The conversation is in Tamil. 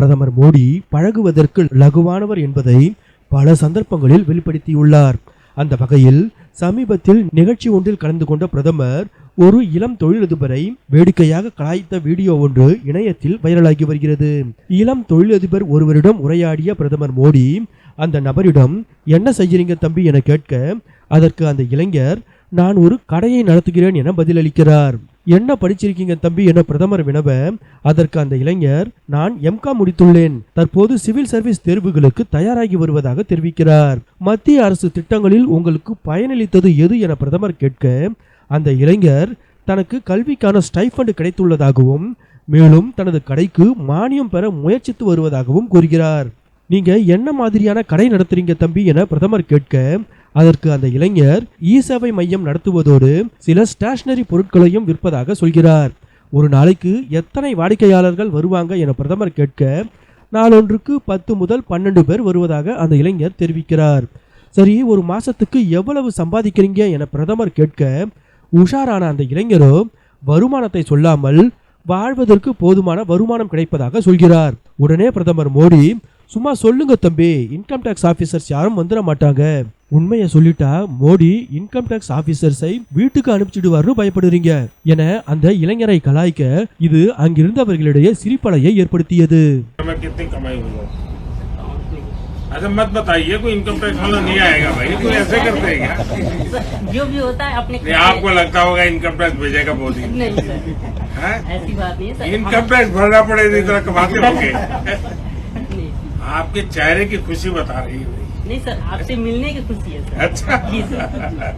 பிரதமர் மோடி பழகுவதற்கு லகுவானவர் என்பதை பல சந்தர்ப்பங்களில் வெளிப்படுத்தியுள்ளார். அந்த வகையில் சமீபத்தில் நிகழ்ச்சி ஒன்றில் கலந்து கொண்ட பிரதமர் ஒரு இளம் தொழிலதிபரை வேடிக்கையாக கலாய்த்த வீடியோ ஒன்று இணையத்தில் வைரலாகி வருகிறது. இளம் தொழிலதிபர் ஒருவரிடம் உரையாடிய பிரதமர் மோடி அந்த நபரிடம் என்ன செய்கிறீங்க தம்பி? என கேட்க அதற்கு அந்த இளைஞர் நான் ஒரு கடையை நடத்துகிறேன் என பதிலளிக்கிறார். என்ன படிச்சிருக்கீங்க தம்பி என பிரதமர் வினவ அதற்கு அந்த இளைஞர் நான் எம்காம் முடித்துள்ளேன். தற்போது சிவில் சர்வீஸ் தேர்வுகளுக்கு தயாராகி வருவதாக தெரிவிக்கிறார். மத்திய அரசு திட்டங்களில் உங்களுக்கு பயனளித்தது எது என பிரதமர் கேட்க அந்த இளைஞர் தனக்கு கல்விக்கான ஸ்டைஃபண்ட் கிடைத்துள்ளதாகவும் மேலும் தனது கடைக்கு மானியம் பெற முயற்சித்து வருவதாகவும் கூறுகிறார். நீங்க என்ன மாதிரியான கடை நடத்துறீங்க தம்பி என பிரதமர் கேட்க அதற்கு அந்த இளைஞர் இ சேவை மையம் நடத்துவதோடு சில ஸ்டேஷனரி பொருட்களையும் விற்பதாக சொல்கிறார். ஒரு நாளைக்கு எத்தனை வாடிக்கையாளர்கள் வருவாங்க என பிரதமர் கேட்க நாளொன்றுக்கு பத்து முதல் பன்னெண்டு பேர் வருவதாக அந்த இளைஞர் தெரிவிக்கிறார். சரி ஒரு மாசத்துக்கு எவ்வளவு சம்பாதிக்கிறீங்க என பிரதமர் கேட்க உஷாரான அந்த இளைஞரோ வருமானத்தை சொல்லாமல் வாழ்வதற்கு போதுமான வருமானம் கிடைப்பதாக சொல்கிறார். உடனே பிரதமர் மோடி சும்மா சொல்லுங்க தம்பி இன்கம் டேக்ஸ் ஆஃபீஸர்ஸ் யாரும் வந்துட மாட்டாங்க. உண்மையை சொல்லிட்டா மோடி இன்கம் டேக்ஸ் ஆபீசர்ஸை வீட்டுக்கு அனுப்பிச்சிடுவார்னு பயப்படுறீங்க என அந்த இளைஞரை கலாய்க்க இது அங்கிருந்தவர்களிடையே சிரிப்பலையை ஏற்படுத்தியது मैं कितनी कमाई हुई है अच्छा मत बताइए कोई इनकम टैक्स वाला नहीं आएगा भाई कोई ऐसे करते हैं क्या जो भी होता है अपने नहीं आपको लगता होगा इनकम टैक्स भेजेगा मोदी नहीं सर है ऐसी बात नहीं है सर इनकम टैक्स भरना पड़ेगा इतना कमाते होंगे नहीं, आपके चेहरे की खुशी बता रही है भाई नहीं सर आपसे मिलने की खुशी है सर। अच्छा। जी सर।